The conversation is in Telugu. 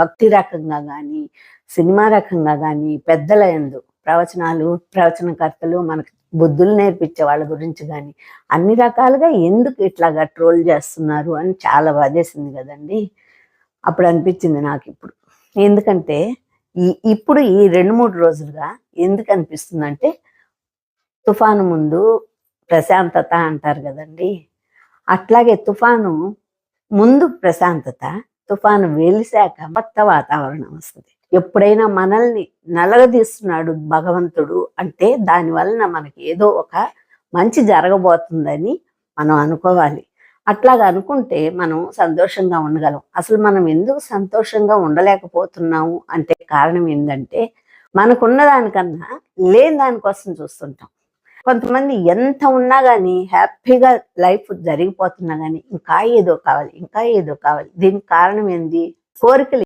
భక్తి రకంగా కానీ సినిమా రకంగా కానీ పెద్దల ఎందు ప్రవచనాలు ప్రవచనకర్తలు మనకు బుద్ధులు నేర్పించే వాళ్ళ గురించి కానీ అన్ని రకాలుగా ఎందుకు ఇట్లాగా ట్రోల్ చేస్తున్నారు అని చాలా బాధేసింది కదండి. అప్పుడు అనిపించింది నాకు ఇప్పుడు. ఎందుకంటే ఈ ఇప్పుడు ఈ రెండు మూడు రోజులుగా ఎందుకు అనిపిస్తుంది అంటే తుఫాను ముందు ప్రశాంతత అంటారు కదండి. అట్లాగే తుఫాను ముందు ప్రశాంతత తుఫాను వెలిశాక కొత్త వాతావరణం వస్తుంది. ఎప్పుడైనా మనల్ని నలగదీస్తున్నాడు భగవంతుడు అంటే దాని వలన మనకి ఏదో ఒక మంచి జరగబోతుందని మనం అనుకోవాలి. అట్లాగా అనుకుంటే మనం సంతోషంగా ఉండగలం. అసలు మనం ఎందుకు సంతోషంగా ఉండలేకపోతున్నాము అంటే కారణం ఏంటంటే మనకున్న దానికన్నా లేని దానికోసం చూస్తుంటాం. కొంతమంది ఎంత ఉన్నా కానీ హ్యాపీగా లైఫ్ జరిగిపోతున్నా కానీ ఇంకా ఏదో కావాలి ఇంకా ఏదో కావాలి. దీనికి కారణం ఏంది? కోరికలు